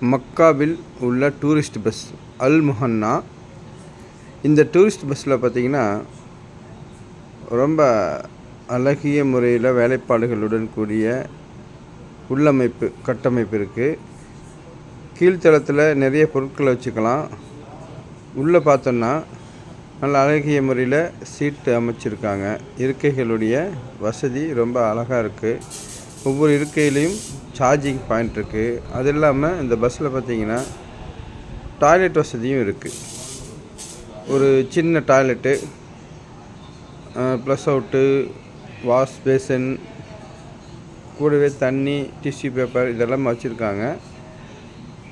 மக்காவில் உள்ள tourist bus அல் முஹன்னா. இந்த டூரிஸ்ட் பஸ்ஸில் பார்த்திங்கன்னா ரொம்ப அழகிய முறையில் வேலைப்பாடுகளுடன் கூடிய உள்ளமைப்பு கட்டமைப்பு இருக்குது கீழ்த்தளத்தில் நிறைய பொருட்களை வச்சுக்கலாம். உள்ளே பார்த்தோன்னா நல்ல அழகிய முறையில் சீட்டு அமைச்சிருக்காங்க. இருக்கைகளுடைய வசதி ரொம்ப அழகாக இருக்குது ஒவ்வொரு இருக்கையிலையும் சார்ஜிங் பாயிண்ட் இருக்குது அது இல்லாமல் இந்த பஸ்ஸில் பார்த்தீங்கன்னா டாய்லெட் வசதியும் இருக்குது ஒரு சின்ன toilet plus out wash basin கூடவே தண்ணி டிஷ்யூ பேப்பர் இதெல்லாம் வச்சுருக்காங்க.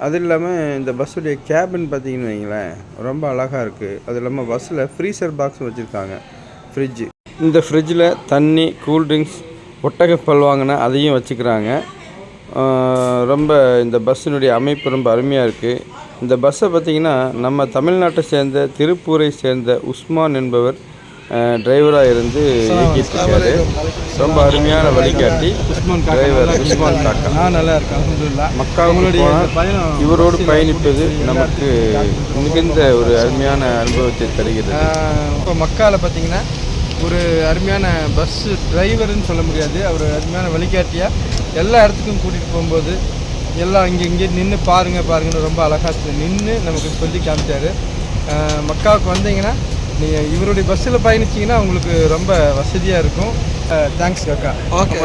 அது இல்லாமல் இந்த பஸ்ஸுடைய கேபின் பார்த்தீங்கன்னு வைங்களேன் ரொம்ப அழகாக இருக்குது அது இல்லாமல் பஸ்ஸில் ஃப்ரீசர் பாக்ஸ் வச்சுருக்காங்க ஃப்ரிட்ஜு இந்த ஃப்ரிட்ஜில் தண்ணி கூல்ட்ரிங்க்ஸ் ஒட்டகப்பல் வாங்கின அதையும் வச்சுக்கிறாங்க. ரொம்ப இந்த பஸ்ஸினுடைய அமைப்பு ரொம்ப அருமையாக இருக்குது இந்த பஸ்ஸை பார்த்திங்கன்னா நம்ம தமிழ்நாட்டை சேர்ந்த திருப்பூரை சேர்ந்த உஸ்மான் என்பவர் டிரைவராக இருந்து இயக்கிட்டு ரொம்ப அருமையான வழிகாட்டி உஸ்மான் டிரைவர் உஸ்மான்? காக்கா. நல்லா இருக்கேன் பயணம் இவரோடு பயணிப்பது நமக்கு மிகுந்த ஒரு அருமையான அனுபவத்தை தருகிறது. இப்போ மக்காவில் பார்த்தீங்கன்னா ஒரு அருமையான பஸ் டிரைவர்னு சொல்ல முடியாது. அவர் அருமையான வழிகாட்டியாக எல்லா இடத்துக்கும் கூட்டிகிட்டு போகும்போது எல்லாம் இங்கே இங்கே நின்று பாருங்க பாருங்கன்னு ரொம்ப அழகாக நின்று நமக்கு சொல்லி காமிச்சார். மக்காவுக்கு வந்தீங்கன்னா நீங்கள் இவருடைய பஸ்ஸில் பயணிச்சிங்கன்னா உங்களுக்கு ரொம்ப வசதியாக இருக்கும். தேங்க்ஸ் காக்கா. ஓகே